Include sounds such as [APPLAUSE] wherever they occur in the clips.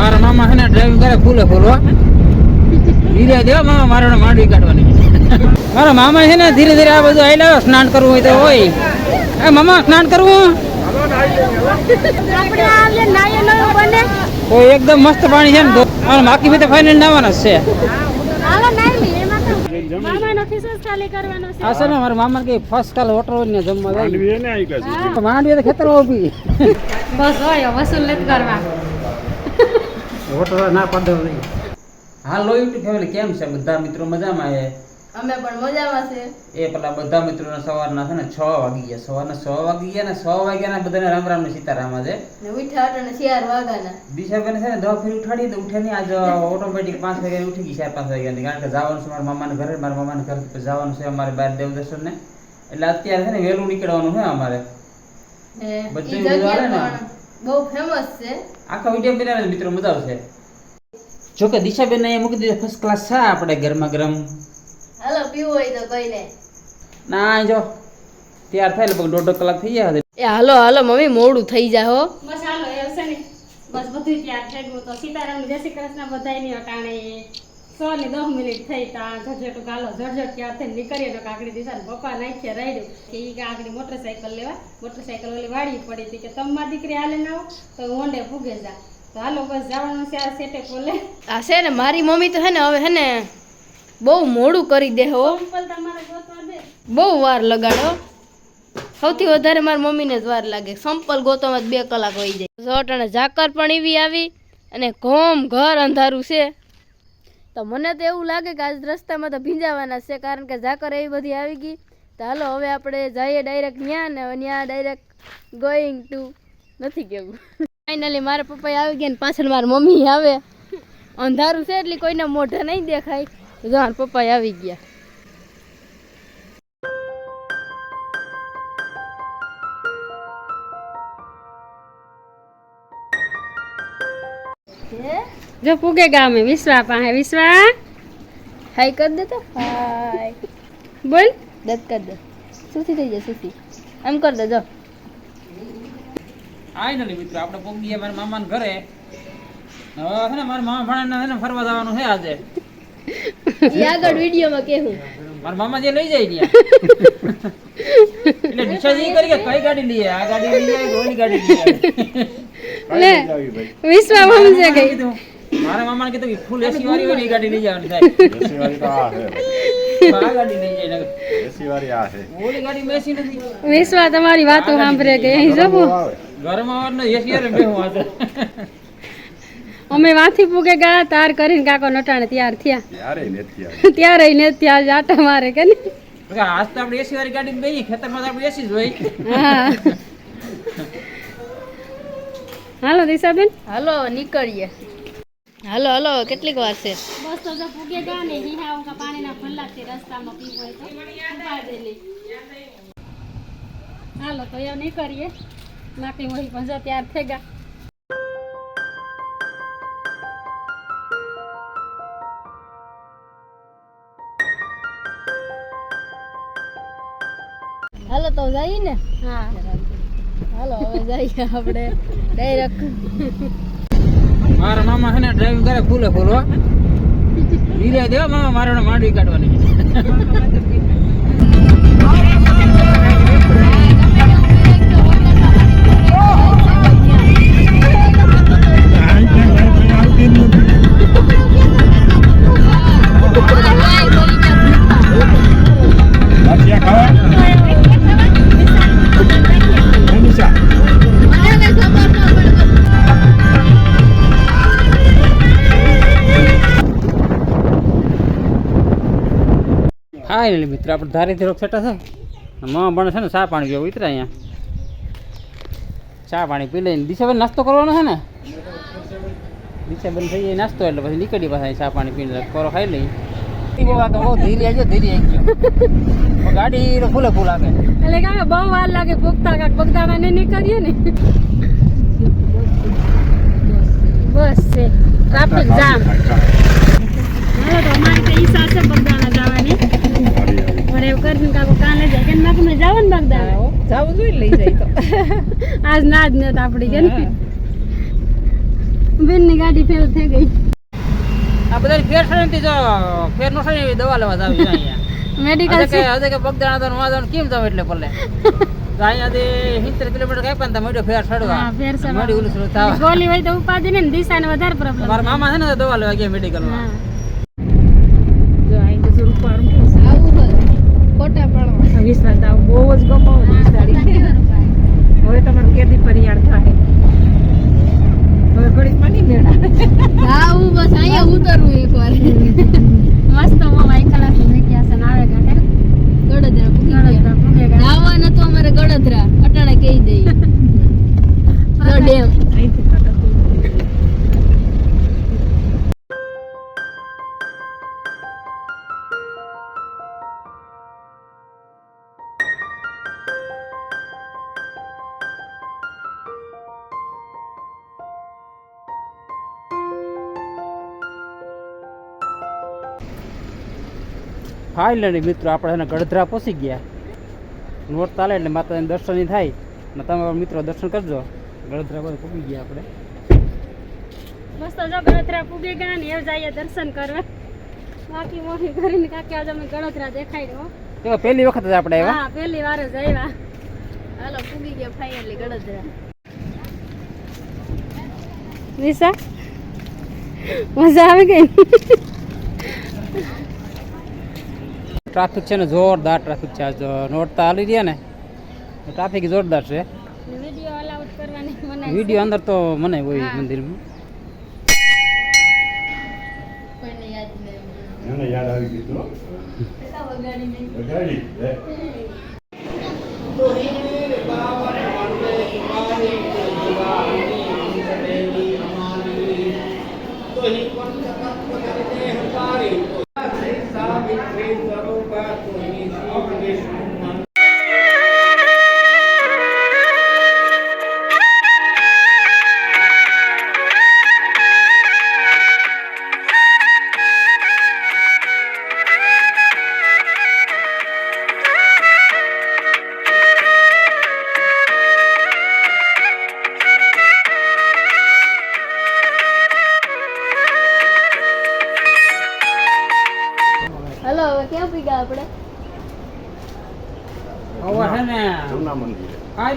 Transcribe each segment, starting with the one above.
મારા મામા છે ને ડ્રાઇવિંગ કરે ફૂલે ફૂલો ધીરે દેવા મામા મારા માંડવી કાઢવાની [LAUGHS] મારા મામા છે ને ધીરે ધીરે આ બધું આવી લાવ્યો સ્નાન કરવું હોય તો હોય. એ મામા સ્નાન કરવું તો એકદમ મસ્ત પાણી છે ને મારા માકી ભાઈ ફાઇનલ નાવાના જ છે. હાલો નાઈ લી એમાં તો મામાનો ખિસ્સો જ કરવાનો છે. આ છે ને મારા મામા કે ફર્સ્ટ કાલ હોટલ હોય ને જમવા માંડવી માંડવી તો ખેતર ઊભી બસ હોય વસૂલ નથી કરવા. હોટલ ના પડે નહીં હાલો યુટ્યુબ ફેમિલી કેમ છે? બધા મિત્રો મજામાં છે? અમે પણ મજામાં છે. એ પેલા બધા મિત્રોના સવારના છે ને છ વાગી ગયા. સવારના છ વાગી ગયા ને છ વાગ્યાના બધાને રામ રામ સીતારામ સીતારામા છે. ને ઉઠ્યા ચાર છે ને દવા ફેરી ઉઠાડી તો ઉઠે ને આજ ઓટોમેટિક પાંચ વાગ્યા ઉઠી ગઈ ચાર પાંચ વાગ્યાની. કારણ કે જવાનું છે મારા મામાના ઘરે મારા મામાના ઘરે જવાનું છે અમારે બહાર દેવદર્શન ને એટલે અત્યારે છે ને વહેલું નીકળવાનું છે અમારે. બધું ને? બહુ ફેમસ છે. આખા વીડિયો બનાવે મિત્રો મજા આવશે જોકે દિશાબેન અહીંયા મૂકી દીધો ફર્સ્ટ ક્લાસ છે આપણે ગરમા ગરમ. હાલો પીવું હોય તો કઈ ને ના જો. તૈયાર થાય લગભગ દોઢ કલાક થઈ જાય એ હાલો હાલો મમ્મી મોડું થઈ જાય હો. બસ હાલો એ હશે ને. બસ બધું તૈયાર થઈ ગયું. તો સીતારામ જય શ્રી કૃષ્ણ બધાયની અટાણે. સો ને દસ મિનિટ થઈ ત્યાં ઝટઝટ ગાલો ઝટઝટ ત્યાર થઈને નીકળીએ તો કાકડી દિશાને પપ્પા નાખ્યા રાડ્યું કે એ કાકડી મોટરસાઇકલ લેવા મોટરસાઇકલ ઓલી વાળી પડી હતી કે તમારી દીકરી હાલે ના આવો તો ઊંડે ભૂગે જા. તો હાલો બસ જવાનું છે આ સેટે કોલે. આ છે ને મારી મમ્મી તો હે ને હવે હે ને બહુ મોડું કરી દે હો. બહુ વાર લગાડો સૌથી વધારે મારી મમ્મીને જ વાર લાગે. સંપલ ગોતવામાં જ બે કલાક હોય જાય. જોટાણે ઝાકર પણ એવી આવી અને ઘોમ ઘર અંધારું છે. તો મને તો એવું લાગે કે આજ રસ્તામાં તો ભીંજાવાના છે, કારણ કે ઝાકર એવી બધી આવી ગઈ. તો હાલો, હવે આપણે જઈએ ડાયરેક્ટ ત્યાં ને ત્યાં ડાયરેક્ટ ગોઈંગ ટુ નથી કેવું ફાઇનલી મારા પપ્પા આવી ગયા ને પાછળ મારા મમ્મી આવે. અંધારું છે એટલે કોઈને મોઢા નહીં દેખાય. તો મારા પપ્પા આવી ગયા. જો પૂગે ગામે. વિશ્વા પાસે. વિશ્વા? હાય કરી દે તો. હાય. બોલ. દત કરી દે. સુસી થઈ જાય સુસી એમ કર દે જો. ફાઇનલી મિત્રો આપણે પહોંચી ગયા મારા મામાને ઘરે. હવે છે ને મારા મામા ભાણાને છે ને ફરવા જવાનું છે આજે. ઈ આગળ વિડીયોમાં કેવું મારા મામા જે લઈ જાય ત્યાં. [LAUGHS] એટલે ડિસાઈડ એ કરી કે કઈ ગાડી લઈએ? આ ગાડી લઈએ ઓલી ગાડી લઈએ લે. વિશ્વા સમજે ગઈ કીધું. મારા મામાને કીધું કે ફૂલ એસી વાળી હોય ને ગાડી લઈ જવાની થાય. એસી વાળી તો આ છે. આ ગાડી લઈ જાય એસી વાળી આ છે. ઓલી ગાડી બેસી નથી. વિશ્વા તમારી વાતો સાંભળે કે અહીં જવું ઘરમાં વાર એસી વાળે બેહું આ અમે વાથી પૂગે ગયા તાર કરીને કાકો નટાણે તૈયાર થયા. ત્યારે [LAUGHS] ત્યારે ને મારે કે ને આજ તો આપણે એસી વાળી ગાડી બેહીએ ખેતરમાં આપણે એસી જ હોય. હા. [LAUGHS] હાલો દિશાબેન. હાલો નીકળીએ. હાલો હલો કેટલીક વાર છે? બસ તો ગયા ને ઉકા પાણીના ભલ્લાથી રસ્તામાં પીવું હોય તો. ઊભા હાલો તો એવું નહીં કરીએ નાખી વહી પણ જો ત્યાર થઈ ગયા. હાલો તો જઈએ ને? હા. હાલો હવે જઈએ આપણે. ડાયરેક્ટ મારા મામા છે ને ડ્રાઇવિંગ કરે ફૂલે ફૂલ ધીરે દેવો મામા, મારે માંડવી કાઢવાની ગાંઠિયા હા એટલે મિત્ર આપણે ધારેથી રોક છેટા છે. મામા પણ છે ને ચા પાણી પીવા ઉતરા અહીંયા. ચા પાણી પી લઈને દિશાબેન નાસ્તો કરવાનો છે ને? દિશાબેન થઈ જાય નાસ્તો એટલે પછી નીકળી પાછા ચા પાણી પીને કોરો ખાઈ લઈ બહુ ધીરે આવજો ધીરે આવજો ગાડી ફૂલે ફૂલ આવે એટલે કાંઈ બહુ વાર લાગે પૂગતા કાંક ને નીકળીએ ને. બસ છે ટ્રાફિક જામ. તો અમારે તો ઈચ્છા છે બગદાણા જવાની. પણ એવું કરીને કાકો કાલે જાય. કે નાખ તમે જાવ ને બગદાણા જવું જોઈએ લઈ જાય તો. [LAUGHS] આજ ના જ નત આપડી કે? બેનની ગાડી ફેલ થઈ ગઈ. આ બધા ફેર છે ને જો ફેર નો છે દવા લેવા જાવ અહીંયા. [LAUGHS] મેડિકલ છે. હવે કે બગદાણા તો વાંધો કેમ જાવ એટલે પલે [LAUGHS] તો અહીંયાથી સિત્તેર કિલોમીટર કાંઈ પણ તમે ફેર ચડવા. ફેર ચડવા. ઓલું શું થાવ. ગોલી હોય તો ઉપાધિ ને દિશાને વધારે પ્રોબ્લેમ મારા મામા છે ને દવા લેવા ગયા મેડિકલમાં જો અહીં તો થોડુંક પાડું કેવું છે? આવું હોય ફોટા પાડવા. વિશ્વાસ આવું બહુ જ ગમાવો વિસ્તારી હવે તમારું કેદી પરિયાળ થાય. હવે ઘડીક માની મેળા. આવું બસ અહીંયા ઉતરવું એકવાર મસ્ત મોમાં એક કલાકની વેકેશન આવે કાંઠે પૂગે ગયા. જવા નતું અમારે ગડદરા. અટાણે કહી દઈ [LAUGHS] ડેમ. ફાઇનલી મિત્રો આપણે એને ગળધરા પહોંચી ગયા. નોટ ચાલે એટલે માતાજીને દર્શન થાય. ને તમે મિત્રો દર્શન કરજો. ગળધરા પર પૂગી ગયા આપણે. મસ્ત જો ગળધરા પૂગી ગયા ને એવું જઈએ દર્શન કરવા. બાકી મોટી કરીને કાકી આજે અમે ગળધરા દેખાઈ દો તો પહેલી વખત જ આપણે આવ્યા. હા પહેલી વાર જ આવ્યા. હાલો પૂગી ગયા ફાઇનલી ગળધરા નિશા? મજા આવી ગઈ? ટ્રાફિક છે ને જોરદાર ટ્રાફિક છે. આજ નોરતા હાલી રહ્યા ને. ટ્રાફિક જોરદાર છે. વીડિયો અંદર તો મને હોય મંદિરમાં. કોઈને યાદ નહીં. મને યાદ આવી ગયું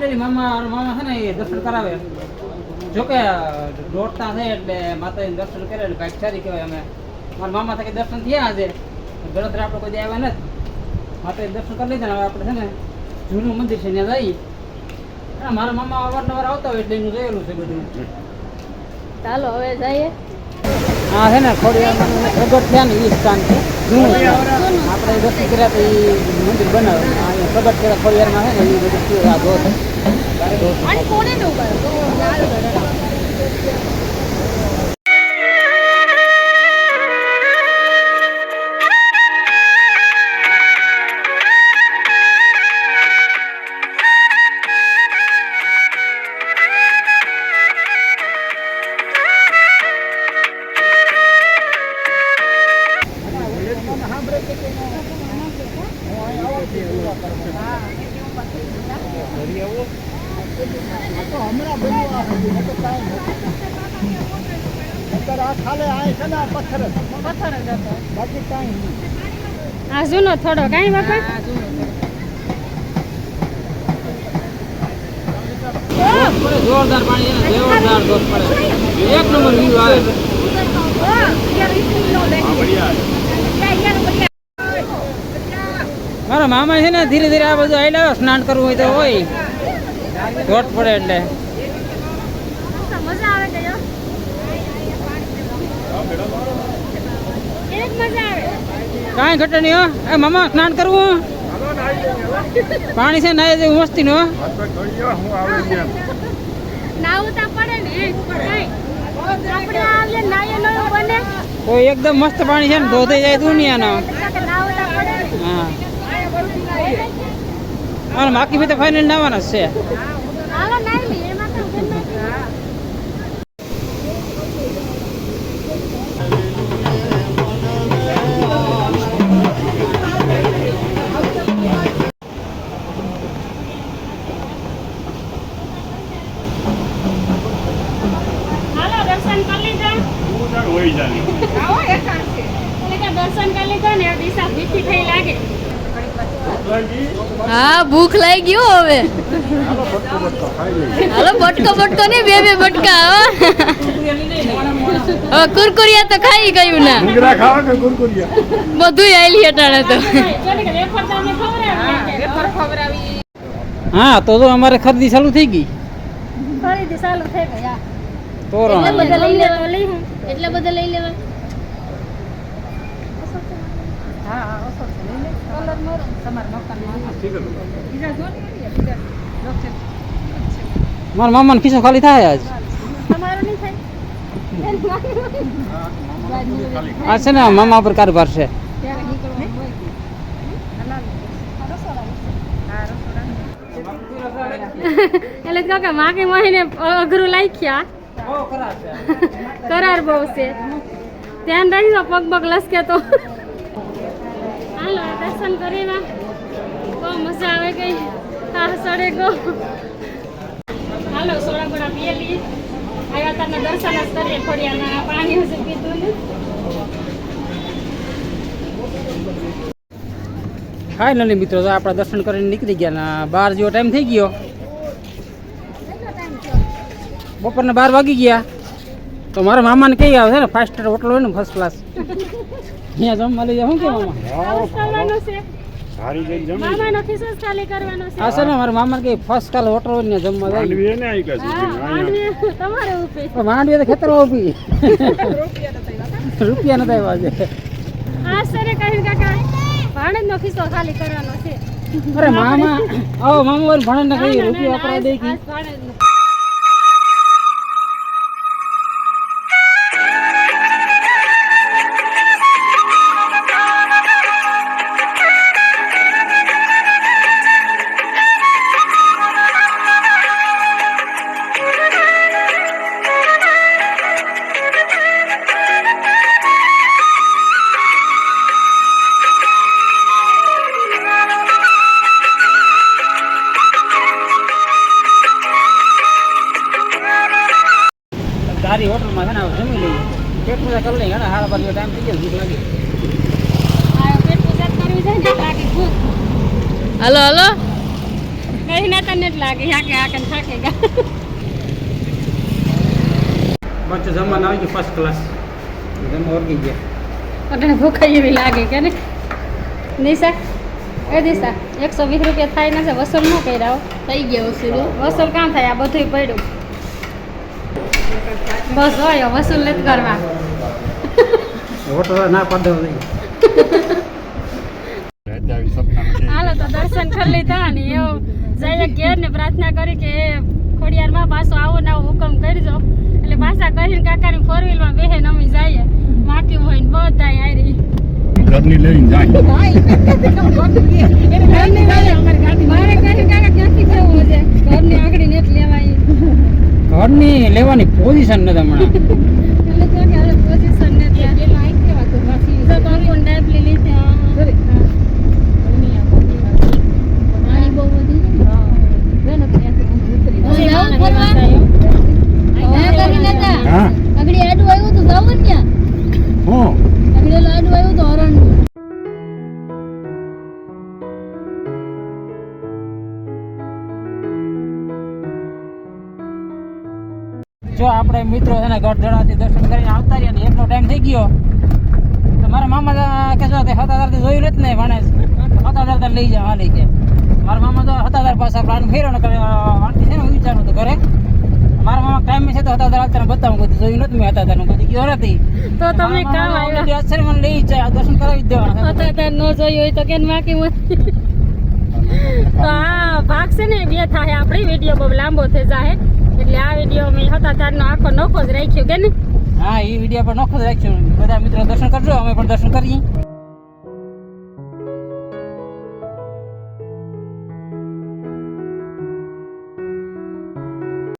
ફાઇનલી મામા મામા છે ને એ દર્શન કરાવે. જોકે દોડતા છે એટલે માતાજીને દર્શન કરે એટલે કાંઈક સારી કહેવાય અમે. મારા મામા થકી દર્શન થયા આજે. ગણતરી આપણે કોઈ આવ્યા નથી. માતાજી દર્શન કરી લીધા હવે આપણે છે ને જૂનું મંદિર છે ત્યાં જઈએ. મારા મામા અવારનવાર આવતા હોય એટલે એનું જોયેલું છે બધું. ચાલો હવે જઈએ. હા છે ને ખોડિયાર પ્રગટ થયા ને એ સ્થાન છે. આપણે દર્શન કર્યા તો એ મંદિર બનાવે. પ્રગટ કર્યા ખોડિયારમાં છે ને એ બધું આ. ધોધ. અને કોને નું આ જૂનો થોડો કાંઈ બાપા જોરદાર પાણી જોરદાર ધોધ પડે એક નંબર વ્યૂ આવે મારા મામા છે ને ધીરે ધીરે આ બધું આવેલા સ્નાન કરવું હોય તો હોય. ધોધ પડે એટલે. મજા આવે કે જો એક મજા આવે. કાંઈ ઘટે નહીં હો. એ મામા સ્નાન કરવું પાણી છે ના જેવું મસ્તી નો તો એકદમ મસ્ત પાણી છે ને ધોધે જાય દુનિયાનો. હા. અને બાકી બી તો ફાઇનલ નાવાના જ છે. હા ભૂખ લાગી ગયો હવે. હાલો બટકો બટકો ખાઈ લઈએ. હાલો બટકો બટકો ને બે બે બટકા હવે કુરકુરિયા તો ખાઈ ગયું ના. ડુંગરા ખાવા કે કુરકુરિયા? બધું આયલી હટાણે તો. હા તો તો અમારે ખરીદી ચાલુ થઈ ગઈ. ખરીદી ચાલુ થઈ ગઈ તો એટલે બધા લઈ લેવા લઈ હું. એટલે બધા લઈ લેવા હા હા ઓછો છે લઈ લે કલર મારો તમારા મકાનમાં બીજા જો ને બીજા. ડોક્ટર મારા મામાનો ખિસ્સો ખાલી થાય આજ. આ છે ને મામા પર કારભાર છે. એટલે કાકા માગે મહિને અઘરું લાખ્યા કરાર બહુ છે. ધ્યાન રાખજો પગ પગ લસકે તો. હાલો દર્શન કરીને. બહુ મજા આવે ગઈ આ સડે ગો. હાલો, સોડા બોડા પીએ લઈએ આવ્યા તમને દર્શન જ કરીએ ખોડિયાના પાણી હશે પીધું ને. ફાઇનલી મિત્રો, તો આપણા દર્શન કરીને નીકળી ગયા બાર જેવો ટાઈમ થઈ ગયો. બપોરના બાર વાગી ગયા. તો મારા મામાને કઈ આવે છે ને ફાઇવ સ્ટાર હોટલ હોય ને ફર્સ્ટ ક્લાસ અહીંયા જમવા લઈ જાય શું કે મામા છે. સારી જઈને જમી મામાનો ખિસ્સો જ ખાલી કરવાનો છે. આ છે ને મારા મામાને કઈ ફર્સ્ટ ક્લાસ હોટલ ને જમવા જાય. માંડવી હા છે માંડવી તમારે ઉપી. માંડવી તો ખેતર ઊભી રૂપિયા નથી આવ્યા છે આ સરે કહ્યું કાકા ભાણેજનો ખિસ્સો ખાલી કરવાનો છે. અરે મામા આવો મામા વાળી ને કઈ રૂપિયા વાપરા દે કે પૂજા કરી લઈએ હાડા બાજુ ટાઈમ થઈ ગયો ભૂખ લાગી. આ પેટ પૂજા કરવી જાય ને લાગે ભૂખ. હાલો હાલો. કઈ ના તને જ લાગે હાકે હાકે ને થાકે ગા. બચ્ચો જમવાનું આવી ગયું ફર્સ્ટ ક્લાસ જમવા ઓળખી ગયા. અટાણે ભૂખ એવી લાગે કે ને. નિશા એ દિશા એકસો વીસ રૂપિયા થાય ને છે વસૂલ ન કર્યા. થઈ ગયા વસૂલો. વસૂલ કામ થાય આ બધું પડ્યું. બસ હોય વસૂલ નથી કરવા હોટલ ના પડે નહીં. હાલો તો દર્શન કરી લીધા ને એવું જઈએ ઘેર ને પ્રાર્થના કરી કે ખોડિયારમાં પાછો આવો ને આવો હુકમ કરજો. એટલે પાછા કરીને કાકાની ફોર વ્હીલમાં બેહે નમી જઈએ. માટી હોય ને બધા આરી ઘરની લઈને જાય. ઘરની લેવાની પોઝિશન નથી હમણાં એટલે તો કે હવે પોઝિશન ને ત્યાં તો કંકુન ડાઈપ લીધી છે પાણી બહુ વધી પછી જાવ નાના ફરવા? વ્યવસાયો. કરી નતા હા આગળ આડું આવ્યું તો જાવ ને ત્યાં હું આગળ તો જો આપણે મિત્રો છે ને ગઢધડાથી દર્શન કરીને આવતા રહ્યા ને એટલો ટાઈમ થઈ ગયો. તો મારા મામા કે જો તે હતાદારથી જોયું નથી ને ભણે હતાદાર લઈ જાવ લઈ કે. મારા મામા તો હતાદાર પાસે પ્લાન ફેર્યો ને વાંચી છે ને હું વિચારું તો ઘરે. મારા મામા ટાઈમ છે તો હતાદાર અત્યારે બતાવું કદી જોયું નથી મેં હતા તને કદી ગયો નથી. તો તમે કામ આવ્યા. અસર મને લઈ જાય દર્શન કરાવી જ હતા અત્યારે ન જોયું હોય તો કેન બાકી મત તો આ ભાગ છે ને બે થાય. આપણી વીડિયો બહુ લાંબો થઈ જાય. એટલે આ વીડિયો મેં હતા તારનો આખો નોખો જ રાખ્યો કે ને હા એ વીડિયો પર નોખો જ રાખ્યો. બધા મિત્રો દર્શન કરજો અમે પણ દર્શન કરીએ.